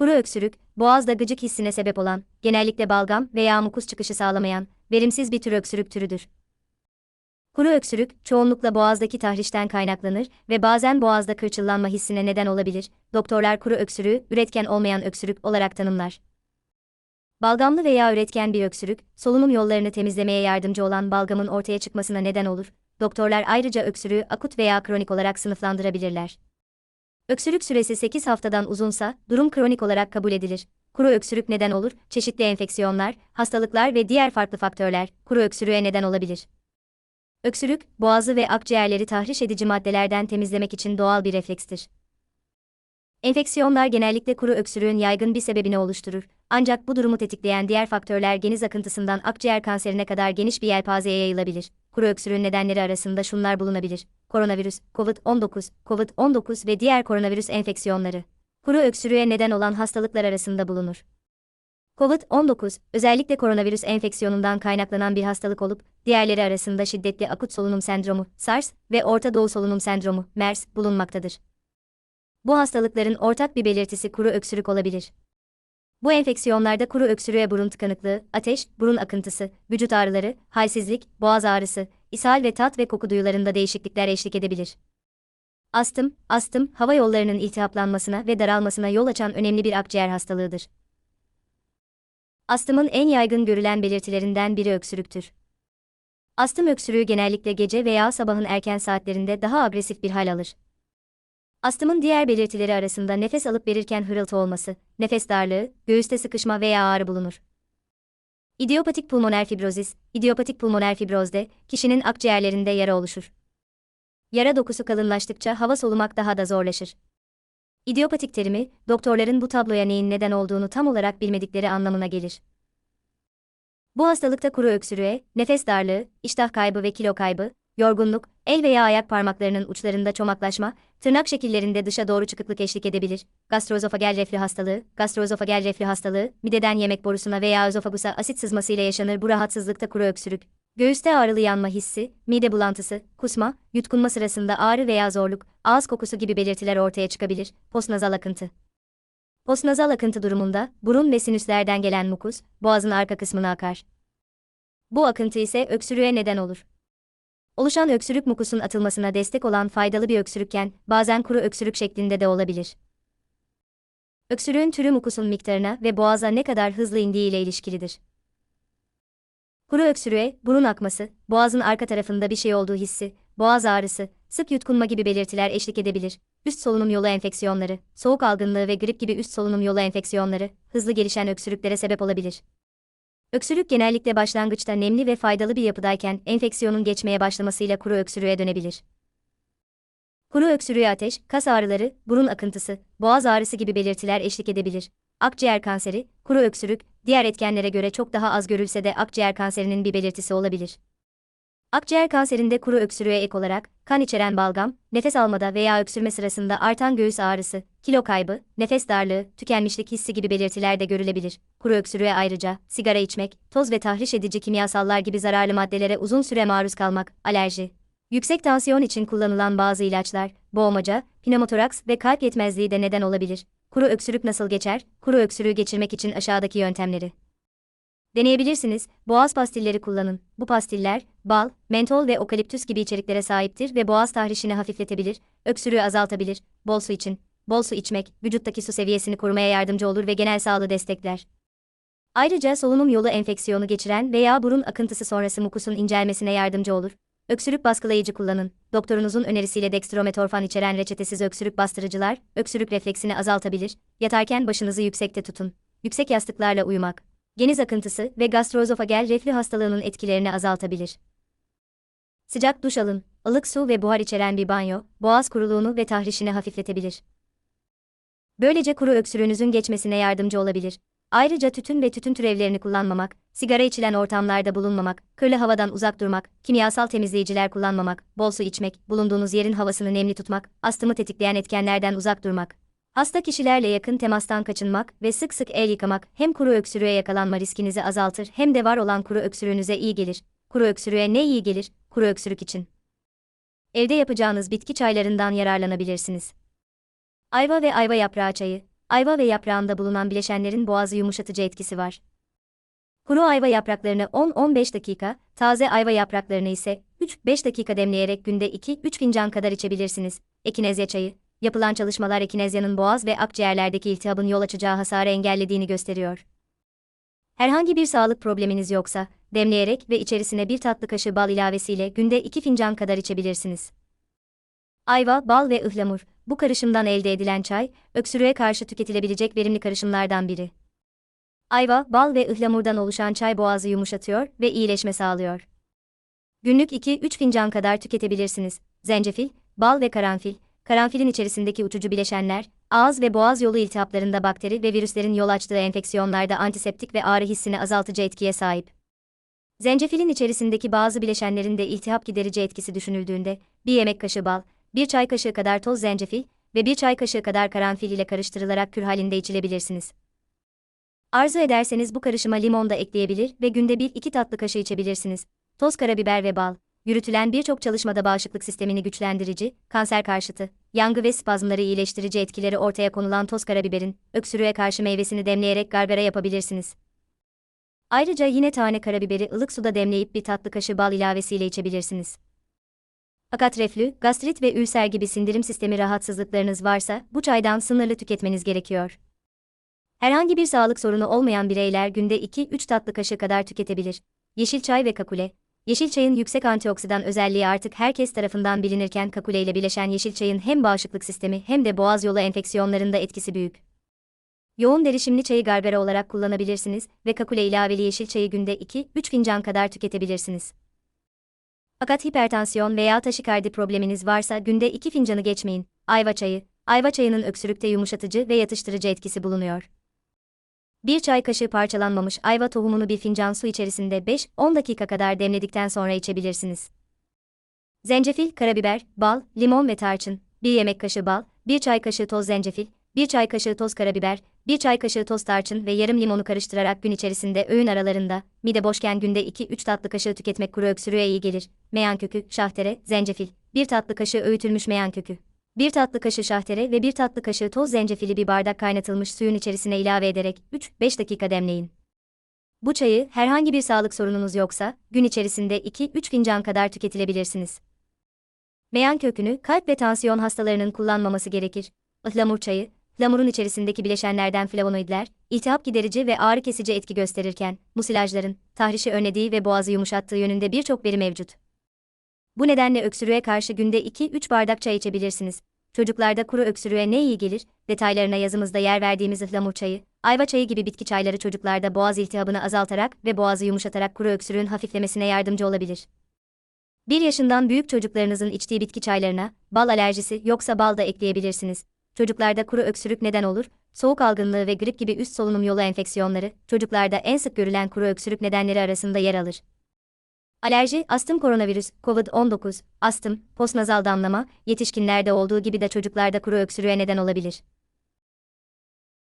Kuru öksürük, boğazda gıcık hissine sebep olan, genellikle balgam veya mukus çıkışı sağlamayan, verimsiz bir tür öksürük türüdür. Kuru öksürük, çoğunlukla boğazdaki tahrişten kaynaklanır ve bazen boğazda kırçıllanma hissine neden olabilir. Doktorlar kuru öksürüğü, üretken olmayan öksürük olarak tanımlar. Balgamlı veya üretken bir öksürük, solunum yollarını temizlemeye yardımcı olan balgamın ortaya çıkmasına neden olur. Doktorlar ayrıca öksürüğü akut veya kronik olarak sınıflandırabilirler. Öksürük süresi 8 haftadan uzunsa, durum kronik olarak kabul edilir. Kuru öksürük neden olur, çeşitli enfeksiyonlar, hastalıklar ve diğer farklı faktörler, kuru öksürüğe neden olabilir. Öksürük, boğazı ve akciğerleri tahriş edici maddelerden temizlemek için doğal bir reflekstir. Enfeksiyonlar genellikle kuru öksürüğün yaygın bir sebebini oluşturur. Ancak bu durumu tetikleyen diğer faktörler geniz akıntısından akciğer kanserine kadar geniş bir yelpazeye yayılabilir. Kuru öksürüğün nedenleri arasında şunlar bulunabilir. Koronavirüs, COVID-19, COVID-19 ve diğer koronavirüs enfeksiyonları. Kuru öksürüğe neden olan hastalıklar arasında bulunur. COVID-19, özellikle koronavirüs enfeksiyonundan kaynaklanan bir hastalık olup, diğerleri arasında şiddetli akut solunum sendromu, SARS ve Orta Doğu solunum sendromu, MERS bulunmaktadır. Bu hastalıkların ortak bir belirtisi kuru öksürük olabilir. Bu enfeksiyonlarda kuru öksürüğe burun tıkanıklığı, ateş, burun akıntısı, vücut ağrıları, halsizlik, boğaz ağrısı, ishal ve tat ve koku duyularında değişiklikler eşlik edebilir. Astım, astım, hava yollarının iltihaplanmasına ve daralmasına yol açan önemli bir akciğer hastalığıdır. Astımın en yaygın görülen belirtilerinden biri öksürüktür. Astım öksürüğü genellikle gece veya sabahın erken saatlerinde daha agresif bir hal alır. Astımın diğer belirtileri arasında nefes alıp verirken hırıltı olması, nefes darlığı, göğüste sıkışma veya ağrı bulunur. İdiopatik pulmoner fibrozis, idiopatik pulmoner fibrozde, kişinin akciğerlerinde yara oluşur. Yara dokusu kalınlaştıkça hava solumak daha da zorlaşır. İdiopatik terimi, doktorların bu tabloya neyin neden olduğunu tam olarak bilmedikleri anlamına gelir. Bu hastalıkta kuru öksürüğe, nefes darlığı, iştah kaybı ve kilo kaybı, yorgunluk, el veya ayak parmaklarının uçlarında çomaklaşma, tırnak şekillerinde dışa doğru çıkıklık eşlik edebilir. Gastroözofagel reflü hastalığı, gastroözofagel reflü hastalığı, mideden yemek borusuna veya özofagusa asit sızmasıyla yaşanır bu rahatsızlıkta kuru öksürük. Göğüste ağrılı yanma hissi, mide bulantısı, kusma, yutkunma sırasında ağrı veya zorluk, ağız kokusu gibi belirtiler ortaya çıkabilir. Postnazal akıntı. Postnazal akıntı durumunda, burun ve sinüslerden gelen mukus, boğazın arka kısmına akar. Bu akıntı ise öksürüğe neden olur. Oluşan öksürük mukusun atılmasına destek olan faydalı bir öksürükken, bazen kuru öksürük şeklinde de olabilir. Öksürüğün türü mukusun miktarına ve boğaza ne kadar hızlı indiği ile ilişkilidir. Kuru öksürüğe, burun akması, boğazın arka tarafında bir şey olduğu hissi, boğaz ağrısı, sık yutkunma gibi belirtiler eşlik edebilir. Üst solunum yolu enfeksiyonları, soğuk algınlığı ve grip gibi üst solunum yolu enfeksiyonları, hızlı gelişen öksürüklere sebep olabilir. Öksürük genellikle başlangıçta nemli ve faydalı bir yapıdayken enfeksiyonun geçmeye başlamasıyla kuru öksürüğe dönebilir. Kuru öksürüğe ateş, kas ağrıları, burun akıntısı, boğaz ağrısı gibi belirtiler eşlik edebilir. Akciğer kanseri, kuru öksürük, diğer etkenlere göre çok daha az görülse de akciğer kanserinin bir belirtisi olabilir. Akciğer kanserinde kuru öksürüğe ek olarak, kan içeren balgam, nefes almada veya öksürme sırasında artan göğüs ağrısı, kilo kaybı, nefes darlığı, tükenmişlik hissi gibi belirtiler de görülebilir. Kuru öksürüğe ayrıca, sigara içmek, toz ve tahriş edici kimyasallar gibi zararlı maddelere uzun süre maruz kalmak, alerji, yüksek tansiyon için kullanılan bazı ilaçlar, boğmaca, pneumotoraks ve kalp yetmezliği de neden olabilir. Kuru öksürük nasıl geçer? Kuru öksürüğü geçirmek için aşağıdaki yöntemleri Deneyebilirsiniz, boğaz pastilleri kullanın. Bu pastiller, bal, mentol ve okaliptüs gibi içeriklere sahiptir ve boğaz tahrişini hafifletebilir, öksürüğü azaltabilir. Bol su için. Bol su içmek, vücuttaki su seviyesini korumaya yardımcı olur ve genel sağlığı destekler. Ayrıca solunum yolu enfeksiyonu geçiren veya burun akıntısı sonrası mukusun incelmesine yardımcı olur. Öksürük baskılayıcı kullanın. Doktorunuzun önerisiyle dextrometorfan içeren reçetesiz öksürük bastırıcılar, öksürük refleksini azaltabilir. Yatarken başınızı yüksekte tutun. Yüksek yastıklarla uyumak geniz akıntısı ve gastroözofagel reflü hastalığının etkilerini azaltabilir. Sıcak duş alın, ılık su ve buhar içeren bir banyo, boğaz kuruluğunu ve tahrişini hafifletebilir. Böylece kuru öksürüğünüzün geçmesine yardımcı olabilir. Ayrıca tütün ve tütün türevlerini kullanmamak, sigara içilen ortamlarda bulunmamak, kırlı havadan uzak durmak, kimyasal temizleyiciler kullanmamak, bol su içmek, bulunduğunuz yerin havasını nemli tutmak, astımı tetikleyen etkenlerden uzak durmak, Hasta kişilerle yakın temastan kaçınmak ve sık sık el yıkamak hem kuru öksürüğe yakalanma riskinizi azaltır hem de var olan kuru öksürüğünüze iyi gelir. Kuru öksürüğe ne iyi gelir? Kuru öksürük için. Evde yapacağınız bitki çaylarından yararlanabilirsiniz. Ayva ve ayva yaprağı çayı. ayva ve yaprağında bulunan bileşenlerin boğazı yumuşatıcı etkisi var. Kuru ayva yapraklarını 10-15 dakika, taze ayva yapraklarını ise 3-5 dakika demleyerek günde 2-3 fincan kadar içebilirsiniz. Ekinezya çayı, yapılan çalışmalar ekinezyanın boğaz ve akciğerlerdeki iltihabın yol açacağı hasarı engellediğini gösteriyor. Herhangi bir sağlık probleminiz yoksa, demleyerek ve içerisine bir tatlı kaşığı bal ilavesiyle günde 2 fincan kadar içebilirsiniz. Ayva, bal ve ıhlamur, bu karışımdan elde edilen çay, öksürüğe karşı tüketilebilecek verimli karışımlardan biri. Ayva, bal ve ıhlamurdan oluşan çay boğazı yumuşatıyor ve iyileşme sağlıyor. Günlük 2-3 fincan kadar tüketebilirsiniz. Zencefil, bal ve karanfil, karanfilin içerisindeki uçucu bileşenler, ağız ve boğaz yolu iltihaplarında bakteri ve virüslerin yol açtığı enfeksiyonlarda antiseptik ve ağrı hissini azaltıcı etkiye sahip. Zencefilin içerisindeki bazı bileşenlerin de iltihap giderici etkisi düşünüldüğünde, bir yemek kaşığı bal, bir çay kaşığı kadar toz zencefil ve bir çay kaşığı kadar karanfil ile karıştırılarak kür halinde içilebilirsiniz. Arzu ederseniz bu karışıma limon da ekleyebilir ve günde 1-2 tatlı kaşığı içebilirsiniz. Toz karabiber ve bal, yürütülen birçok çalışmada bağışıklık sistemini güçlendirici, kanser karşıtı, yangı ve spazmları iyileştirici etkileri ortaya konulan toz karabiberin, öksürüğe karşı meyvesini demleyerek gargara yapabilirsiniz. Ayrıca yine tane karabiberi ılık suda demleyip bir tatlı kaşığı bal ilavesiyle içebilirsiniz. Fakat reflü, gastrit ve ülser gibi sindirim sistemi rahatsızlıklarınız varsa bu çaydan sınırlı tüketmeniz gerekiyor. Herhangi bir sağlık sorunu olmayan bireyler günde 2-3 tatlı kaşığı kadar tüketebilir. Yeşil çay ve kakule. Yeşil çayın yüksek antioksidan özelliği artık herkes tarafından bilinirken kakule ile bileşen yeşil çayın hem bağışıklık sistemi hem de boğaz yolu enfeksiyonlarında etkisi büyük. Yoğun derişimli çayı gargara olarak kullanabilirsiniz ve kakule ilaveli yeşil çayı günde 2-3 fincan kadar tüketebilirsiniz. Fakat hipertansiyon veya taşikardi probleminiz varsa günde 2 fincanı geçmeyin. Ayva çayı, ayva çayının öksürükte yumuşatıcı ve yatıştırıcı etkisi bulunuyor. Bir çay kaşığı parçalanmamış ayva tohumunu bir fincan su içerisinde 5-10 dakika kadar demledikten sonra içebilirsiniz. Zencefil, karabiber, bal, limon ve tarçın, bir yemek kaşığı bal, bir çay kaşığı toz zencefil, bir çay kaşığı toz karabiber, bir çay kaşığı toz tarçın ve yarım limonu karıştırarak gün içerisinde öğün aralarında, mide boşken günde 2-3 tatlı kaşığı tüketmek kuru öksürüğe iyi gelir. Meyan kökü, şahtere, zencefil, bir tatlı kaşığı öğütülmüş meyan kökü. Bir tatlı kaşığı şahtere ve bir tatlı kaşığı toz zencefili bir bardak kaynatılmış suyun içerisine ilave ederek 3-5 dakika demleyin. Bu çayı herhangi bir sağlık sorununuz yoksa gün içerisinde 2-3 fincan kadar tüketilebilirsiniz. Meyan kökünü kalp ve tansiyon hastalarının kullanmaması gerekir. Ihlamur çayı, lamurun içerisindeki bileşenlerden flavonoidler, iltihap giderici ve ağrı kesici etki gösterirken, musilajların, tahrişi önlediği ve boğazı yumuşattığı yönünde birçok veri mevcut. Bu nedenle öksürüğe karşı günde 2-3 bardak çay içebilirsiniz. Çocuklarda kuru öksürüğe ne iyi gelir? Detaylarına yazımızda yer verdiğimiz ıhlamur çayı, ayva çayı gibi bitki çayları çocuklarda boğaz iltihabını azaltarak ve boğazı yumuşatarak kuru öksürüğün hafiflemesine yardımcı olabilir. 1 yaşından büyük çocuklarınızın içtiği bitki çaylarına bal alerjisi yoksa bal da ekleyebilirsiniz. Çocuklarda kuru öksürük neden olur? Soğuk algınlığı ve grip gibi üst solunum yolu enfeksiyonları çocuklarda en sık görülen kuru öksürük nedenleri arasında yer alır. Alerji, astım koronavirüs, COVID-19, astım, postnazal damlama, yetişkinlerde olduğu gibi de çocuklarda kuru öksürüğe neden olabilir.